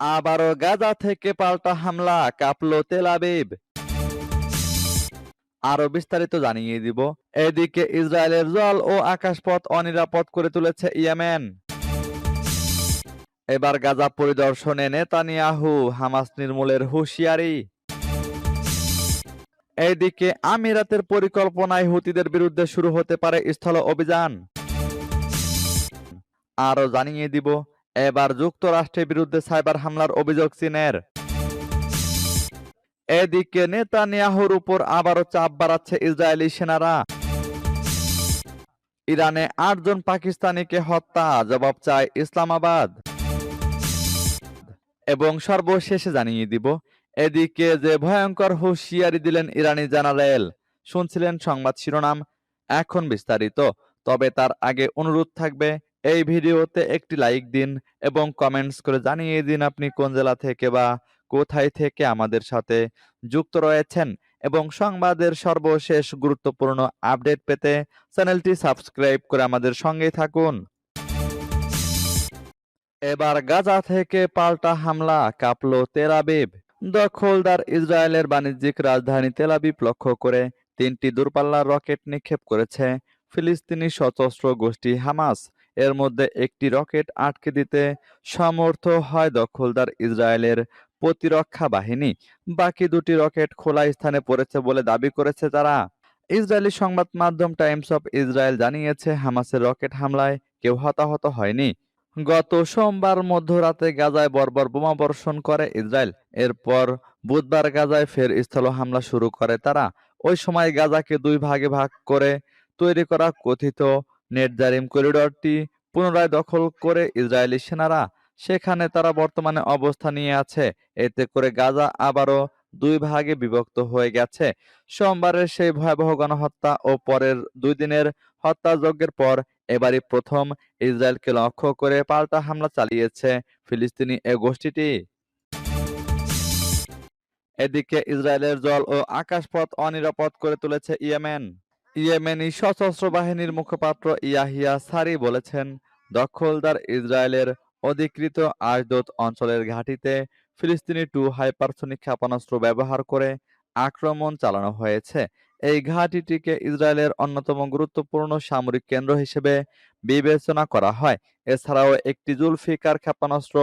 আবারও গাজা থেকে পাল্টা হামলা কাঁপল তেল আবিব। আরও বিস্তারিত জানিয়ে দিব। এদিকে ইসরায়েলের জল ও আকাশপথ অনিরাপদ করে তুলেছে ইয়েমেন। এবার গাজা পরিদর্শনে নেতানিয়াহু হামাস নির্মূলের হুঁশিয়ারি। এইদিকে আমিরাতের পরিকল্পনায় হুতিদের বিরুদ্ধে শুরু হতে পারে স্থল অভিযান। আরও জানিয়ে দিব এবার যুক্তরাষ্ট্রের বিরুদ্ধে সাইবার হামলার অভিযোগ চীনের। এদিকে নেতানিয়াহুর উপর আবারও চাপ বাড়াচ্ছে ইসরায়েলি সেনারা। ইরানে আটজন পাকিস্তানিকে হত্যা, জবাব চায় ইসলামাবাদ। এবং সর্বশেষে জানিয়ে দিব, এদিকে যে ভয়ঙ্কর হুঁশিয়ারি দিলেন ইরানি জেনারেল, শুনছিলেন সংবাদ শিরোনাম, এখন বিস্তারিত, তবে তার আগে অনুরোধ থাকবে এই ভিডিওতে একটি লাইক দিন এবং কমেন্টস করে জানিয়ে দিন আপনি কোন জেলা থেকে বা কোথায় থেকে আমাদের সাথে যুক্ত রয়েছেন এবং সংবাদের সর্বশেষ গুরুত্বপূর্ণ আপডেট পেতে চ্যানেলটি সাবস্ক্রাইব করে আমাদের সঙ্গেই থাকুন। এবার গাজা থেকে পাল্টা হামলা, কাঁপল তেল আবিব। দখলদার ইসরায়েলের বাণিজ্যিক রাজধানী তেল আবিব লক্ষ্য করে তিনটি দূরপাল্লার রকেট নিক্ষেপ করেছে ফিলিস্তিনি সশস্ত্র গোষ্ঠী হামাস। এর মধ্যে একটি রকেট আটকে দিতে সমর্থ হয় দখলদার ইসরায়েলের প্রতিরক্ষা বাহিনী। বাকি দুটি রকেট খোলা স্থানে পড়েছে বলে দাবি করেছে তারা। ইসরায়েলি সংবাদ মাধ্যম টাইমস অফ ইসরায়েল জানিয়েছে, হামাসের রকেট হামলায় কেউ হতাহত হয়নি। গত সোমবার মধ্যরাতে গাজায় বর্বর বোমা বর্ষণ করে ইসরায়েল। এরপর বুধবার গাজায় ফের স্থল হামলা শুরু করে তারা। ওই সময় গাজাকে দুই ভাগে ভাগ করে তৈরি করা কথিত নেটজারিম করিডরটি পুনরায় দখল করে ইসরায়েলি সেনারা, সেখানে তারা বর্তমানে অবস্থা নিয়ে আছে। এতে করে গাজা আবারও দুই ভাগে বিভক্ত হয়ে গেছে। সোমবারের সেই ভয়াবহ গণহত্যা ও পরের দুই দিনের হত্যাযজ্ঞের পর এবারই প্রথম ইসরায়েলকে লক্ষ্য করে পাল্টা হামলা চালিয়েছে ফিলিস্তিনি এ গোষ্ঠীটি। এদিকে ইসরায়েলের জল ও আকাশপথ অনিরাপদ করে তুলেছে ইয়েমেন। ইয়েমেনি সশস্ত্র বাহিনীর মুখপাত্র ইয়াহিয়া সারি বলেছেন, দখলদার ইসরায়েলের অধিকৃত আশদোত অঞ্চলের ঘাঁটিতে ফিলিস্তিনি টু হাইপারসনিক ক্ষেপণাস্ত্র ব্যবহার করে আক্রমণ চালানো হয়েছে। এই ঘাঁটিটিকে ইসরায়েলের অন্যতম গুরুত্বপূর্ণ সামরিক কেন্দ্র হিসেবে বিবেচনা করা হয়। এছাড়াও একটি জুলফিকার ক্ষেপণাস্ত্র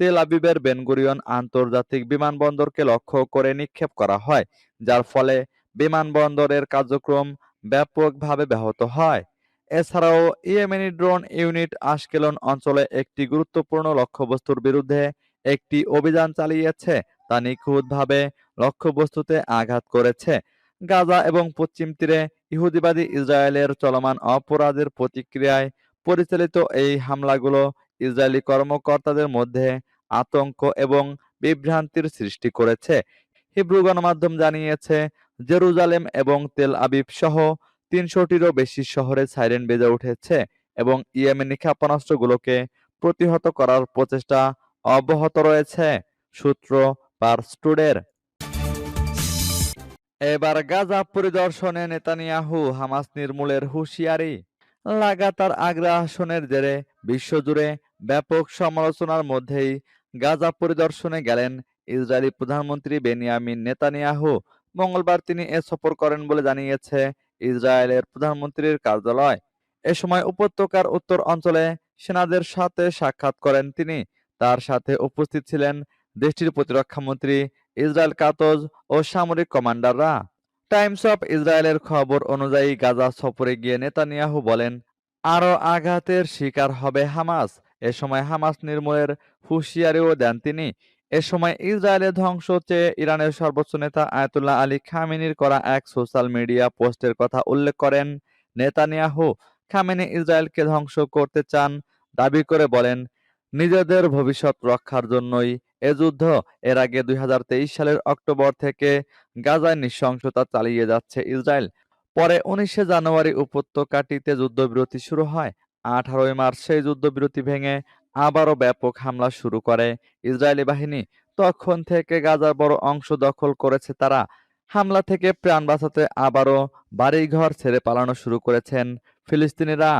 তেল আবিবের বেনগুরিয়ন আন্তর্জাতিক বিমানবন্দরকে লক্ষ্য করে নিক্ষেপ করা হয়, যার ফলে বিমানবন্দরের কার্যক্রম ব্যাপকভাবে ব্যাহত হয়। এছাড়াও ইয়েমেনি ড্রোন ইউনিট আশকেলন অঞ্চলে একটি গুরুত্বপূর্ণ লক্ষ্যবস্তুর বিরুদ্ধে একটি অভিযান চালিয়েছে, তা নিখুঁতভাবে লক্ষ্যবস্তুতে আঘাত করেছে। গাজা এবং পশ্চিম তীরে ইহুদিবাদী ইসরায়েলের চলমান অপরাধের প্রতিক্রিয়ায় পরিচালিত এই হামলাগুলো ইসরায়েলি কর্মকর্তাদের মধ্যে আতঙ্ক এবং বিভ্রান্তির সৃষ্টি করেছে। হিব্রু গণমাধ্যম জানিয়েছে জেরুজালেম এবং তেল আবিব সহ তিনশোটিরও বেশি শহরে সাইরেন বেজে উঠেছে এবং ইয়েমেনি ক্ষেপণাস্ত্রগুলোকে প্রতিহত করার প্রচেষ্টা অব্যাহত রয়েছে, সূত্র পার স্টুডের এবার গাজা পরিদর্শনে নেতানিয়াহু হামাস নির্মূলের হুঁশিয়ারি। লাগাতার আগ্রাসনের জেরে বিশ্বজুড়ে ব্যাপক সমালোচনার মধ্যেই গাজা পরিদর্শনে গেলেন ইসরায়েলি প্রধানমন্ত্রী বেনিয়ামিন নেতানিয়াহু। মঙ্গলবার তিনি এ সফর করেন বলে জানিয়েছে ইসরায়েলের প্রধানমন্ত্রীর কার্যালয়। এ সময় উপত্যকার উত্তর অঞ্চলে সেনাদের সাথে সাক্ষাৎ করেন তিনি। তার সাথে উপস্থিত ছিলেন দেশটির প্রতিরক্ষা মন্ত্রী ইসরায়েল কাতজ ও সামরিক কমান্ডাররা। টাইমস অফ ইসরায়েলের খবর অনুযায়ী গাজা সফরে গিয়ে নেতানিয়াহু বলেন, আরও আঘাতের শিকার হবে হামাস। এ সময় হামাস নির্মূলের হুঁশিয়ারিও দেন তিনি। এ সময় ইসরায়েলের ধ্বংস চেয়ে ইরানের সর্বোচ্চ নেতা আয়াতুল্লাহ আলী খামেনির করা এক সোশ্যাল মিডিয়া পোস্টের কথা উল্লেখ করেন নেতানিয়াহু। খামেনি ইসরায়েলকে ধ্বংস করতে চান, দাবি করে বলেন, নিজেদের ভবিষ্যৎ রক্ষার জন্যই এ যুদ্ধ এর আগে দুই হাজার তেইশ সালের অক্টোবর থেকে গাজায় নৃশংসতা চালিয়ে যাচ্ছে ইসরায়েল। পরে উনিশে জানুয়ারি উপত্যকাটিতে যুদ্ধবিরতি শুরু হয়। আঠারোই মার্চ সেই যুদ্ধবিরতি ভেঙে আবারও ব্যাপক হামলা শুরু করে ইসরায়েলি বাহিনী। তখন থেকে গাজার বড় অংশ দখল করেছে তারা। হামলা থেকে প্রাণ বাঁচাতে আবারও বাড়িঘর ছেড়ে পালানো শুরু করেছেন ফিলিস্তিনিরা।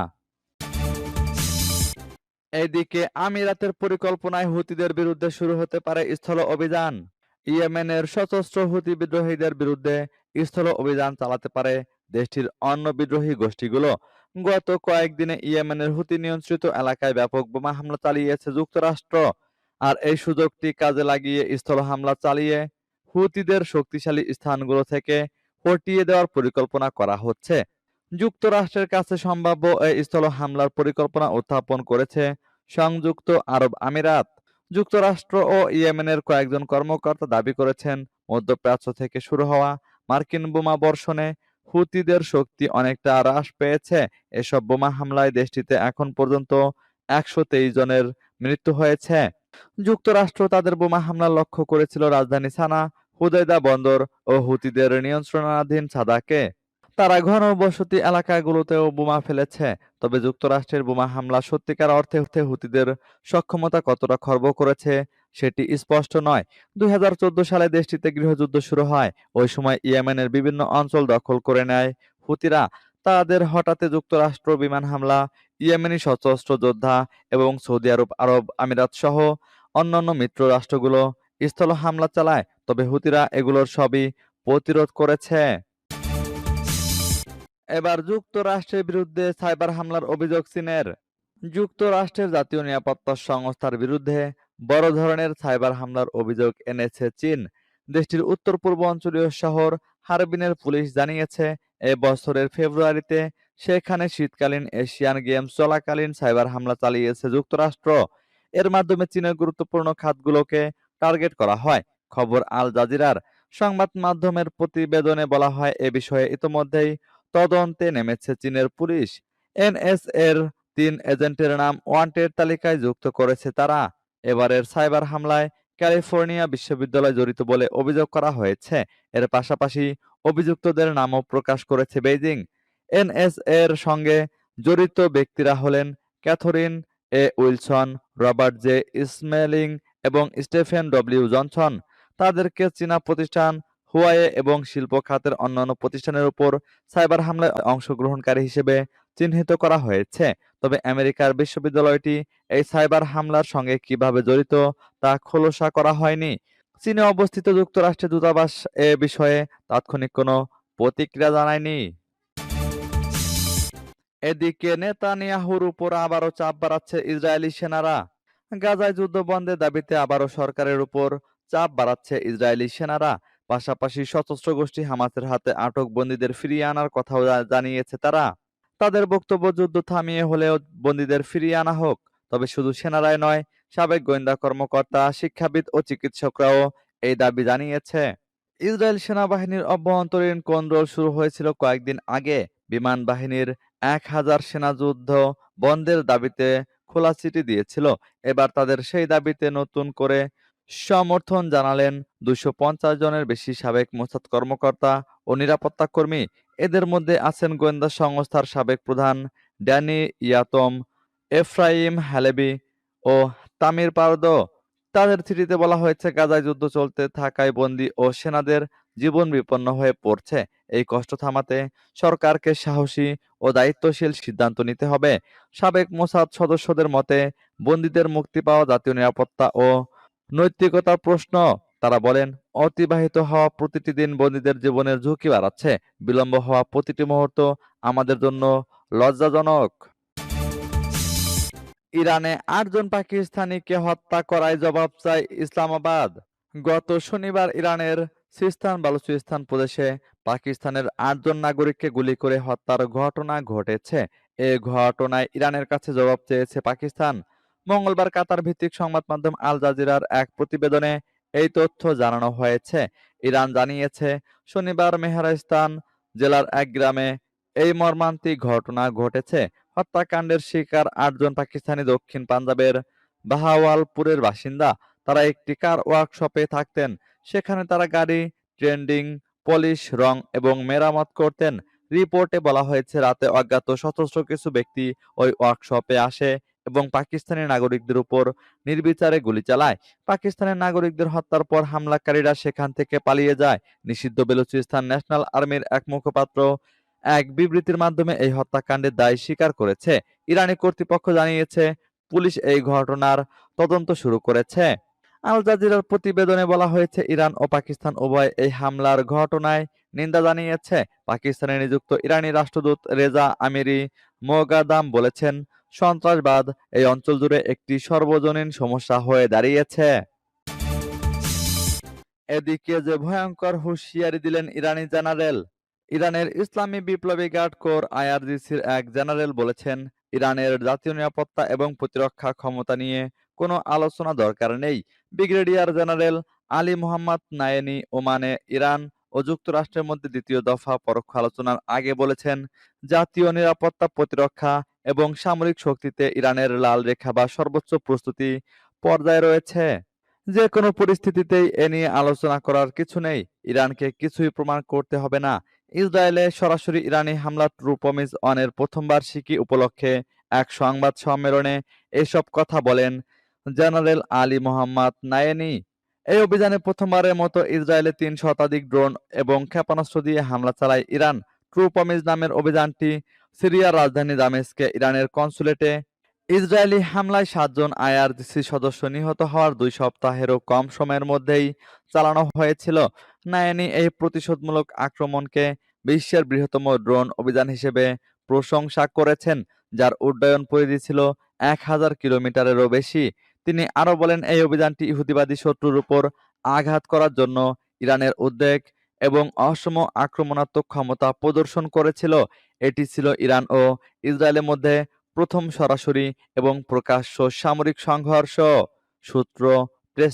এদিকে আমিরাতের পরিকল্পনায় হুতিদের বিরুদ্ধে শুরু হতে পারে স্থল অভিযান। ইয়েমেনের সশস্ত্র হুতি বিদ্রোহীদের বিরুদ্ধে স্থল অভিযান চালাতে পারে দেশটির অন্য বিদ্রোহী গোষ্ঠীগুলো গত কয়েকদিনে ইয়েমেনের হুতি নিয়ন্ত্রিত এলাকায় ব্যাপক বোমা হামলা চালিয়েছে যুক্তরাষ্ট্র। আর এই সুযোগটি কাজে লাগিয়ে স্থল হামলা চালিয়ে হুতিদের শক্তিশালী স্থানগুলো থেকে হটিয়ে দেওয়ার পরিকল্পনা করা হচ্ছে। যুক্তরাষ্ট্রের কাছে সম্ভাব্য এই স্থল হামলার পরিকল্পনা উত্থাপন করেছে সংযুক্ত আরব আমিরাত। যুক্তরাষ্ট্র ও ইয়েমেনের কয়েকজন কর্মকর্তা দাবি করেছেন, মধ্যপ্রাচ্য থেকে শুরু হওয়া মার্কিন বোমা বর্ষণে হুতিদের শক্তি অনেকটা হ্রাস পেয়েছে। এসব বোমা হামলায় দেশটিতে এখন পর্যন্ত একশো তেইশ জনের মৃত্যু হয়েছে। যুক্তরাষ্ট্র তাদের বোমা হামলা লক্ষ্য করেছিল রাজধানী সানা, হুদাইদা বন্দর ও হুতিদের নিয়ন্ত্রণাধীন সাদাকে। তারা ঘনবসতি এলাকাগুলোতেও বোমা ফেলেছে, তবে যুক্তরাষ্ট্রের বোমা হামলা সত্যিকার অর্থে হুতিদের সক্ষমতা কতটা খর্ব করেছে সেটি স্পষ্ট নয়। দুই সালে দেশটিতে গৃহযুদ্ধ শুরু হয়। ওই সময় ইয়েমেনের বিভিন্ন অঞ্চল দখল করে নেয়। হুতিরা তাদের হঠাৎ যুক্তরাষ্ট্র বিমান হামলা, ইয়েমেনি সশস্ত্র যোদ্ধা এবং সৌদি আরব আরব আমিরাত সহ অন্যান্য মিত্র রাষ্ট্রগুলো স্থল হামলা চালায়। তবে হুতিরা এগুলোর সবই প্রতিরোধ করেছে। এবার যুক্তরাষ্ট্রের বিরুদ্ধে সাইবার হামলার অভিযোগ চীনের। যুক্তরাষ্ট্রের জাতীয় নিরাপত্তা সংস্থার বিরুদ্ধে বড় ধরনের সাইবার হামলার অভিযোগ এনেছে চীন। দেশটির উত্তর পূর্ব অঞ্চলীয় শহর হারবিনের পুলিশ জানিয়েছে, এ বছরের ফেব্রুয়ারিতে সেখানে শীতকালীন এশিয়ান গেমস চলাকালীন সাইবার হামলা চালিয়েছে যুক্তরাষ্ট্র। এর মাধ্যমে চীনের গুরুত্বপূর্ণ খাতগুলোকে টার্গেট করা হয়, খবর আল জাজিরার। সংবাদ মাধ্যমের প্রতিবেদনে বলা হয়, এ বিষয়ে ইতোমধ্যেই তদন্তে নেমেছে চীনের পুলিশ। এনএসএর তিন এজেন্টের নাম ওয়ান্টেড তালিকায় যুক্ত করেছে তারা। এবারের সাইবার হামলায় ক্যালিফোর্নিয়া বিশ্ববিদ্যালয় জড়িত বলে অভিযোগ করা হয়েছে। এর পাশাপাশি অভিযুক্তদের নামও প্রকাশ করেছে বেইজিং। এনএস এর সঙ্গে জড়িত ব্যক্তিরা হলেন Catherine A Wilson, Robert J ইসমেলিং এবং স্টেফেন ডব্লিউ জনসন। তাদেরকে চীনা প্রতিষ্ঠান হুয়ায়ে এবং শিল্প খাতের অন্যান্য প্রতিষ্ঠানের উপর সাইবার হামলায় অংশগ্রহণকারী হিসেবে চিহ্নিত করা হয়েছে। তবে আমেরিকার বিশ্ববিদ্যালয়টি এই সাইবার হামলার সঙ্গে কীভাবে জড়িত তা খোলসা করা হয়নি। চীনে অবস্থিত যুক্তরাষ্ট্রের দূতাবাস এ বিষয়ে তাৎক্ষণিক কোনো প্রতিক্রিয়া জানায়নি। এদিকে নেতানিয়াহুর উপর আবারও চাপ বাড়াচ্ছে ইসরায়েলি সেনারা। গাজায় যুদ্ধ বন্ধের দাবিতে আবারও সরকারের উপর চাপ বাড়াচ্ছে ইসরায়েলি সেনারা। পাশাপাশি সশস্ত্র গোষ্ঠী হামাসের হাতে আটক বন্দীদের ফিরিয়ে আনার কথাও জানিয়েছে তারা। তাদের বক্তব্য যুদ্ধ থামিয়ে হলেও বন্দীদের ফিরিয়ে আনা হোক, তবে শুধু সেনারাই নয়, সাবেক গোয়েন্দা কর্মকর্তা, শিক্ষাবিদ ও চিকিৎসকরাও এই দাবি জানিয়েছে। ইসরায়েল সেনাবাহিনীর অভ্যন্তরীণ কন্ট্রোল শুরু হয়েছিল কয়েকদিন আগে। বিমান বাহিনীর এক হাজার সেনাযুদ্ধ বন্ধের দাবিতে খোলা চিঠি দিয়েছিল। এবার তাদের সেই দাবিতে নতুন করে সমর্থন জানালেন দুশো পঞ্চাশ জনের বেশি সাবেক মোসাদ কর্মকর্তা ও নিরাপত্তা কর্মী। এদের মধ্যে আছেন গোয়েন্দা সংস্থার সাবেক প্রধান ড্যানি ইয়াতম, এফরাইম হ্যালেবি ও তামির পারদো। তাদের চিঠিতে বলা হয়েছে, গাজায় যুদ্ধ চলতে থাকায় বন্দি ও সেনাদের জীবন বিপন্ন হয়ে পড়ছে। এই কষ্ট থামাতে সরকারকে সাহসী ও দায়িত্বশীল সিদ্ধান্ত নিতে হবে। সাবেক মোসাদ সদস্যদের মতে, বন্দীদের মুক্তি পাওয়া জাতীয় নিরাপত্তা ও নৈতিকতার প্রশ্ন। তারা বলেন, অতিবাহিত হওয়া প্রতিটি দিন বন্দীদের জীবনের ঝুঁকি বাড়াচ্ছে। বিলম্ব হওয়া প্রতিটি মুহূর্ত আমাদের জন্য লজ্জাজনক। ইরানে আটজন পাকিস্তানিকে হত্যা করায় জবাব চায় ইসলামাবাদ। গত শনিবার ইরানের সিস্তান বালুচিস্তান প্রদেশে পাকিস্তানের আটজন নাগরিককে গুলি করে হত্যার ঘটনা ঘটেছে। এ ঘটনায় ইরানের কাছে জবাব চেয়েছে পাকিস্তান। মঙ্গলবার কাতার ভিত্তিক সংবাদ মাধ্যম আল জাজিরার এক প্রতিবেদনে এই তথ্য জানানো হয়েছে। ইরান জানিয়েছে, শনিবার মেহরাস্তান জেলার এক গ্রামে এই মর্মান্তিক ঘটনা ঘটেছে। হত্যাকাণ্ডের শিকার আটজন পাকিস্তানি দক্ষিণ পাঞ্জাবের বাহাওয়ালপুরের বাসিন্দা। তারা একটি কার ওয়ার্কশপে থাকতেন। সেখানে তারা গাড়ি, ট্রেন্ডিং, পলিশ, রং এবং মেরামত করতেন। রিপোর্টে বলা হয়েছে, রাতে অজ্ঞাত সশস্ত্র কিছু ব্যক্তি ওই ওয়ার্কশপে আসে এবং পাকিস্তানি নাগরিকদের উপর নির্বিচারে গুলি চালায়। পাকিস্তানের নাগরিকদের হত্যার পর হামলাকারীরা সেখান থেকে পালিয়ে যায়। নিষিদ্ধ বেলুচিস্তান ন্যাশনাল আর্মির এক মুখপাত্র এক বিবৃতির মাধ্যমে এই হত্যাকাণ্ডের দায় স্বীকার করেছে। ইরানি কর্তৃপক্ষ জানিয়েছে, পুলিশ এই ঘটনার তদন্ত শুরু করেছে। আল জাজিরার প্রতিবেদনে বলা হয়েছে, ইরান ও পাকিস্তান উভয় এই হামলার ঘটনায় নিন্দা জানিয়েছে। পাকিস্তানে নিযুক্ত ইরানি রাষ্ট্রদূত রেজা আমিরি মোগাদাম বলেছেন সন্ত্রাসবাদ এই অঞ্চল জুড়ে একটি সর্বজনীন সমস্যা হয়ে দাঁড়িয়েছে। এদিকে যে ভয়ঙ্কর হুঁশিয়ারি দিলেন ইরানি জেনারেল, ইরানের ইসলামী বিপ্লবী গার্ড কোর আইআরজিসির এক জেনারেল বলেছেন, ইরানের জাতীয় নিরাপত্তা এবং প্রতিরক্ষা ক্ষমতা নিয়ে কোনো আলোচনা দরকার নেই। Brigadier general Ali Mohammad Naeini ওমানে ইরান ও যুক্তরাষ্ট্রের মধ্যে দ্বিতীয় দফা পরোক্ষ আলোচনার আগে বলেছেন, জাতীয় নিরাপত্তা প্রতিরক্ষা এবং সামরিক শক্তিতে ইরানের লাল রেখা বা সর্বোচ্চ প্রস্তুতি পর্যায়ে রয়েছে। যে কোনো পরিস্থিতিতেই এ নিয়ে আলোচনা করার কিছু নেই। ইরানকে কিছুই প্রমাণ করতে হবে না। ইসরায়েলে সরাসরি ইরানি হামলা ট্রু প্রমিস অনের প্রথম বার্ষিকী উপলক্ষে এক সংবাদ সম্মেলনে এসব কথা বলেন জেনারেল আলী মোহাম্মদ নায়েনি এই অভিযানে প্রথমবারের মতো ইসরায়েলে তিন শতাধিক ড্রোন এবং ক্ষেপণাস্ত্র দিয়ে হামলা চালায় ইরান। ট্রুপমিজ নামের অভিযানটি সিরিয়ার রাজধানী দামেস্কে ইরানের কনসুলেটে ইসরায়েলি হামলায় সাতজন আইআরজিসি সদস্য নিহত হওয়ার দুই সপ্তাহেরও কম সময়ের মধ্যেই চালানো হয়েছিল নায়ানি এই প্রতিশোধমূলক আক্রমণকে বিশ্বের বৃহত্তম ড্রোন অভিযান হিসেবে প্রশংসা করেছেন, যার উড্ডয়ন পরিধি ছিল এক হাজার কিলোমিটারেরও বেশি। তিনি আরও বলেন, এই অভিযানটি ইহুদিবাদী শত্রুর উপর আঘাত করার জন্য ইরানের উদ্বেগ এবং অসম আক্রমণাত্মক ক্ষমতা প্রদর্শন করেছিল এটি ছিল ইরান ও ইসরায়েলের মধ্যে প্রথম সরাসরি এবং প্রকাশ্য সামরিক সংঘর্ষ। সূত্র প্রেস